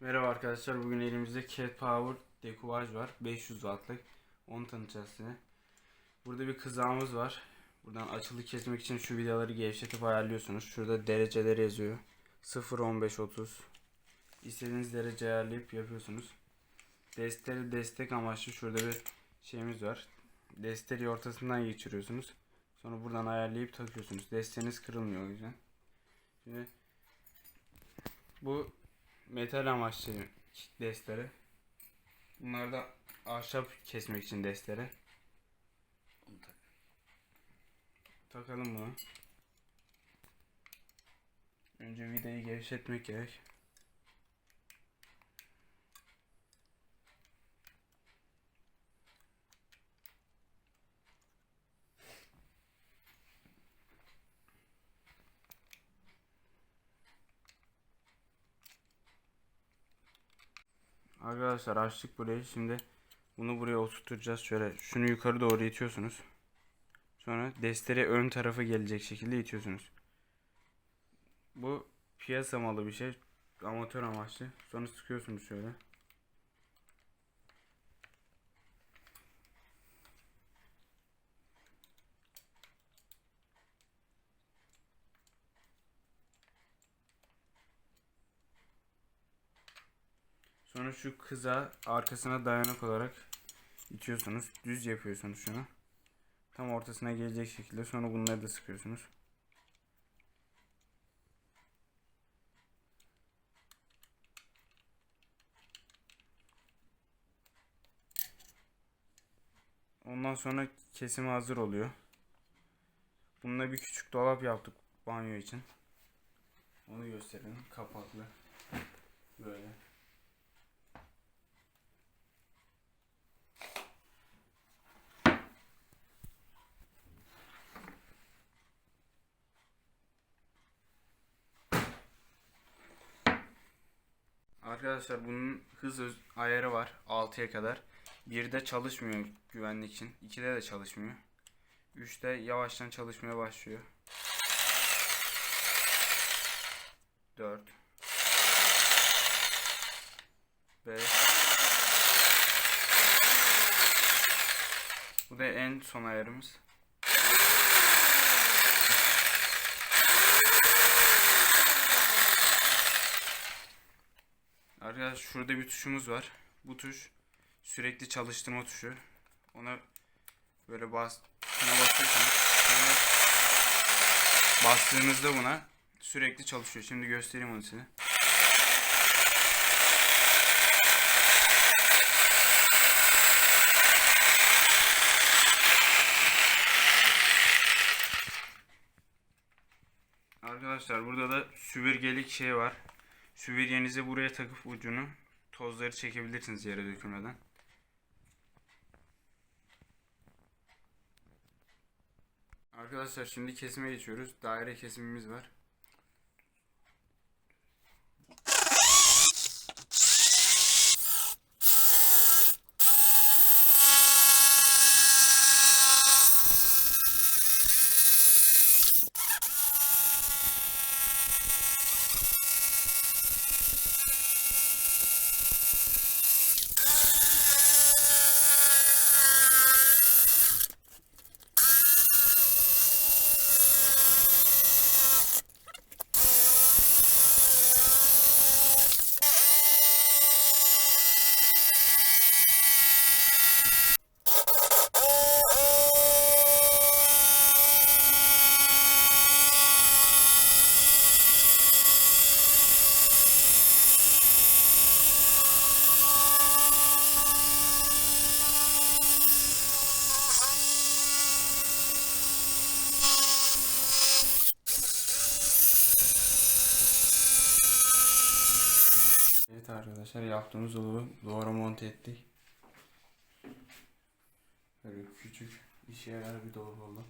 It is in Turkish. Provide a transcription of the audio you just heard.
Merhaba arkadaşlar. Bugün elimizde Cat Power dekubaj var. 500 wattlık. Onu tanıtacağız size. Burada bir kızağımız var. Buradan açılı kesmek için şu vidaları gevşetip ayarlıyorsunuz. Şurada dereceleri yazıyor. 0, 15, 30. İstediğiniz derece ayarlayıp yapıyorsunuz. Desteri destek amaçlı şurada bir şeyimiz var. Desteri ortasından geçiriyorsunuz. Sonra buradan ayarlayıp takıyorsunuz. Desteniz kırılmıyor o yüzden. Şimdi bu metal amaçlı destere. Bunlar da ahşap kesmek için destere. Takalım bunu. Önce vidayı gevşetmek gerek. Arkadaşlar açtık burayı. Şimdi bunu buraya oturtacağız. Şöyle şunu yukarı doğru itiyorsunuz. Sonra destere ön tarafa gelecek şekilde itiyorsunuz. Bu piyasa malı bir şey. Amatör amaçlı. Sonra sıkıyorsunuz şöyle. Sonra şu kıza arkasına dayanak olarak itiyorsunuz. Düz yapıyorsunuz şunu. Tam ortasına gelecek şekilde sonra bunları da sıkıyorsunuz. Ondan sonra kesimi hazır oluyor. Bununla bir küçük dolap yaptık banyo için. Onu gösterelim. Kapaklı. Böyle. Arkadaşlar bunun hız ayarı var 6'ya kadar. 1'de çalışmıyor güvenlik için. 2'de de çalışmıyor. 3'te yavaştan çalışmaya başlıyor. 4 5 Bu da en son ayarımız. Arkadaşlar şurada bir tuşumuz var. Bu tuş sürekli çalıştırma tuşu. Ona böyle bas, buna basıyorsunuz. Bastığınızda buna sürekli çalışıyor. Şimdi göstereyim onu size. Arkadaşlar burada da süpürgelik şey var. Süpürgenizi buraya takıp ucunu tozları çekebilirsiniz yere dökülmeden. Arkadaşlar şimdi kesime geçiyoruz. Daire kesimimiz var. arkadaşlar yaptığımız dolabı duvara monte ettik. Böyle küçük işe yarar bir dolap oldu.